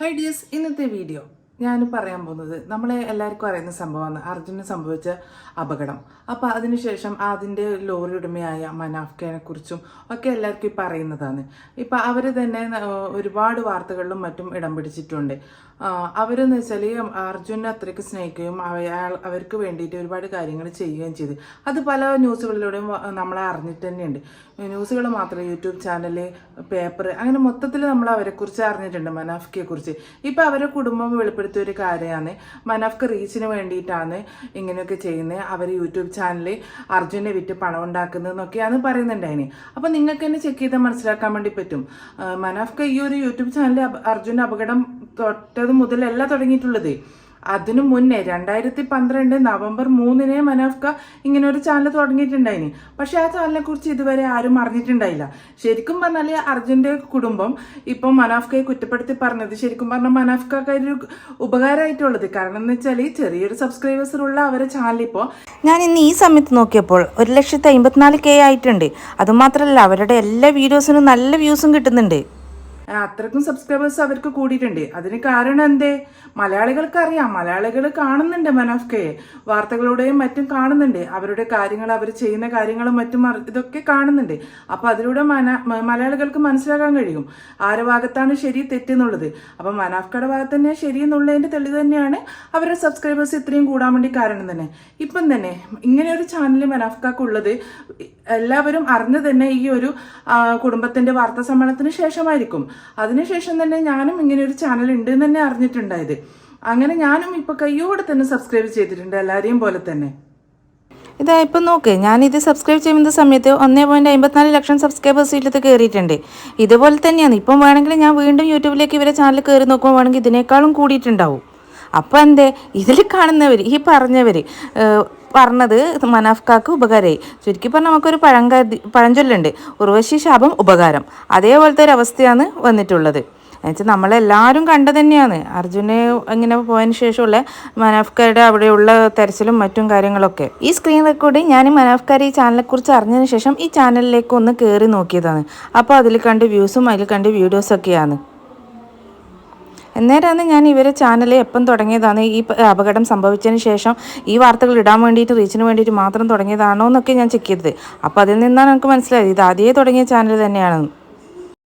Hi dears ഇന്നത്തെ video. ഞാൻ പറയാൻ പോകുന്നത്. നമ്മളെ എല്ലാവർക്കും അറിയുന്ന സംഭവമാണ്. അർജുന് സംഭവിച്ച അപകടം. അപ്പോൾ അതിനുശേഷം അതിന്റെ ലോറി ഉടമയായ മനാഫ്കേനെ കുറിച്ചും ഒക്കെ എല്ലാവർക്കും ഇപ്പം അറിയുന്നതാണ് ഇപ്പം അവർ തന്നെ ഒരുപാട് വാർത്തകളിലും മറ്റും ഇടം പിടിച്ചിട്ടുണ്ട്. അവരെന്ന് വെച്ചാൽ അർജുനെ അത്രയ്ക്ക് സ്നേഹിക്കുകയും അയാൾ അവർക്ക് വേണ്ടിയിട്ട് ഒരുപാട് കാര്യങ്ങൾ ചെയ്യുകയും ചെയ്തു. അത് പല ന്യൂസുകളിലൂടെയും നമ്മളെ അറിഞ്ഞിട്ട് തന്നെയുണ്ട്. ന്യൂസുകൾ മാത്രമേ യൂട്യൂബ് ചാനൽ പേപ്പർ അങ്ങനെ മൊത്തത്തിൽ നമ്മൾ അവരെക്കുറിച്ച് അറിഞ്ഞിട്ടുണ്ട് മനാഫ്കയെ കുറിച്ച് അവരെ കുടുംബം വെളിപ്പെടുത്തിയ ഒരു കാര്യമാണ് മനാഫ്ക്ക് റീച്ചിന് വേണ്ടിയിട്ടാണ് ഇങ്ങനെയൊക്കെ ചെയ്യുന്നത്. അവർ യൂട്യൂബ് ചാനലിൽ അർജുനെ വിറ്റ് പണം ഉണ്ടാക്കുന്നതെന്നൊക്കെയാണ് പറയുന്നുണ്ടായിന്. അപ്പം നിങ്ങൾക്ക് തന്നെ ചെക്ക് ചെയ്താൽ മനസ്സിലാക്കാൻ വേണ്ടി പറ്റും. മനാഫ്ക്ക് ഈ ഒരു യൂട്യൂബ് ചാനലിൽ അർജുന്റെ അപകടം തൊട്ടത് മുതലല്ല തുടങ്ങിയിട്ടുള്ളത്. അതിനു മുന്നേ രണ്ടായിരത്തി പന്ത്രണ്ട് നവംബർ മൂന്നിന് മനോഫ്ക ഇങ്ങനെ ഒരു ചാനൽ തുടങ്ങിയിട്ടുണ്ടായിന്. പക്ഷെ ആ ചാനലിനെ കുറിച്ച് ഇതുവരെ ആരും അറിഞ്ഞിട്ടുണ്ടായില്ല. ശരിക്കും പറഞ്ഞാൽ അർജുന്റെ കുടുംബം ഇപ്പം മനാഫ്കയെ കുറ്റപ്പെടുത്തി പറഞ്ഞത് ശരിക്കും പറഞ്ഞാൽ മനാഫ്കക്ക് ഒരു ഉപകാരമായിട്ടുള്ളത് കാരണം എന്ന് വെച്ചാൽ ചെറിയൊരു സബ്സ്ക്രൈബേഴ്സിലുള്ള അവരെ ചാനൽ ഇപ്പോൾ ഞാൻ ഇന്ന് ഈ സമയത്ത് നോക്കിയപ്പോൾ ഒരു ലക്ഷത്തി അമ്പത്തിനാല് കെ ആയിട്ടുണ്ട്. അതുമാത്രമല്ല അവരുടെ എല്ലാ വീഡിയോസിനും നല്ല വ്യൂസും കിട്ടുന്നുണ്ട്. അത്രക്കും സബ്സ്ക്രൈബേഴ്സ് അവർക്ക് കൂടിയിട്ടുണ്ട്. അതിന് കാരണം എന്തേ? മലയാളികൾക്ക് അറിയാം മലയാളികൾ കാണുന്നുണ്ട് മനോഫ് കെ വാർത്തകളുടെയും മറ്റും കാണുന്നുണ്ട്. അവരുടെ കാര്യങ്ങൾ അവർ ചെയ്യുന്ന കാര്യങ്ങളും മറ്റും ഇതൊക്കെ കാണുന്നുണ്ട്. അപ്പൊ അതിലൂടെ മലയാളികൾക്ക് മനസ്സിലാക്കാൻ കഴിയും. ആരുടെ ഭാഗത്താണ് ശരി തെറ്റെന്നുള്ളത് അപ്പൊ മനാഫ്കയുടെ ഭാഗത്ത് തന്നെ ശരി എന്നുള്ളതിന്റെ തെളിവ് തന്നെയാണ് അവരുടെ സബ്സ്ക്രൈബേഴ്സ് ഇത്രയും കൂടാൻ വേണ്ടി കാരണം തന്നെ. ഇപ്പം തന്നെ ഇങ്ങനെ ഒരു ചാനൽ മനാഫ്കക്കുള്ളത് എല്ലാവരും അറിഞ്ഞു തന്നെ ഈ ഒരു കുടുംബത്തിന്റെ വാർത്താ സമ്മേളനത്തിന് ശേഷമായിരിക്കും. അതിനുശേഷം തന്നെ ഞാനും ഇങ്ങനെ ഒരു ചാനൽ ഉണ്ട് എന്ന് തന്നെ അറിഞ്ഞിട്ടുണ്ടായത്. അങ്ങനെ ഞാനും ഇപ്പൊ കയ്യോടെ തന്നെ സബ്സ്ക്രൈബ് ചെയ്തിട്ടുണ്ട് എല്ലാരെയും പോലെ തന്നെ. ഇതാ ഇപ്പം നോക്ക് ഞാനിത് സബ്സ്ക്രൈബ് ചെയ്യുന്ന സമയത്ത് ഒന്നേ പോയിന്റ് അമ്പത്തിനാല് ലക്ഷം സബ്സ്ക്രൈബേഴ്സ് ഇതിലത്ത് കയറിയിട്ടുണ്ട് ഇതുപോലെ തന്നെയാണ്. ഇപ്പം വേണമെങ്കിൽ ഞാൻ വീണ്ടും യൂട്യൂബിലേക്ക് ഇവരെ ചാനൽ കയറി നോക്കുമ്പോൾ വേണമെങ്കിൽ ഇതിനേക്കാളും കൂടിയിട്ടുണ്ടാവും. അപ്പോൾ എന്തേ? ഇതിൽ കാണുന്നവർ ഈ പറഞ്ഞവർ പറഞ്ഞത് മനാഫ്കാക്ക് ഉപകാരമായി ചുരുക്കി പറഞ്ഞാൽ നമുക്കൊരു പഴങ്കതി പഴഞ്ചൊല്ലുണ്ട്. ഉർവശി ശാപം ഉപകാരം. അതേപോലത്തെ ഒരു അവസ്ഥയാണ് വന്നിട്ടുള്ളത്. എന്നുവെച്ചാൽ നമ്മളെല്ലാവരും കണ്ടത് തന്നെയാണ്. അർജുനെ ഇങ്ങനെ പോയതിന് ശേഷമുള്ള മനാഫ്കയുടെ അവിടെയുള്ള തെരച്ചിലും മറ്റും കാര്യങ്ങളൊക്കെ. ഈ സ്ക്രീൻ റെക്കോർഡ് ഞാൻ മനാഫ്കാർ ഈ ചാനലിനെക്കുറിച്ച് അറിഞ്ഞതിന് ശേഷം ഈ ചാനലിലേക്ക് ഒന്ന് കയറി നോക്കിയതാണ്. അപ്പോൾ അതിൽ കണ്ട് വ്യൂസും അതിൽ കണ്ട് വീഡിയോസൊക്കെയാണ് അന്നേരമാണ് ഞാൻ ഇവരെ ചാനൽ എപ്പം തുടങ്ങിയതാണ് ഈ അപകടം സംഭവിച്ചതിന് ശേഷം ഈ വാർത്തകൾ ഇടാൻ വേണ്ടിയിട്ട് റീച്ചിന് വേണ്ടിയിട്ട് മാത്രം തുടങ്ങിയതാണോ എന്നൊക്കെ ഞാൻ ചെക്ക് ചെയ്തത്. അപ്പോൾ അതിൽ നിന്നാണ് നമുക്ക് മനസ്സിലായത്. ഇത് ആദ്യമേ തുടങ്ങിയ ചാനൽ തന്നെയാണ്.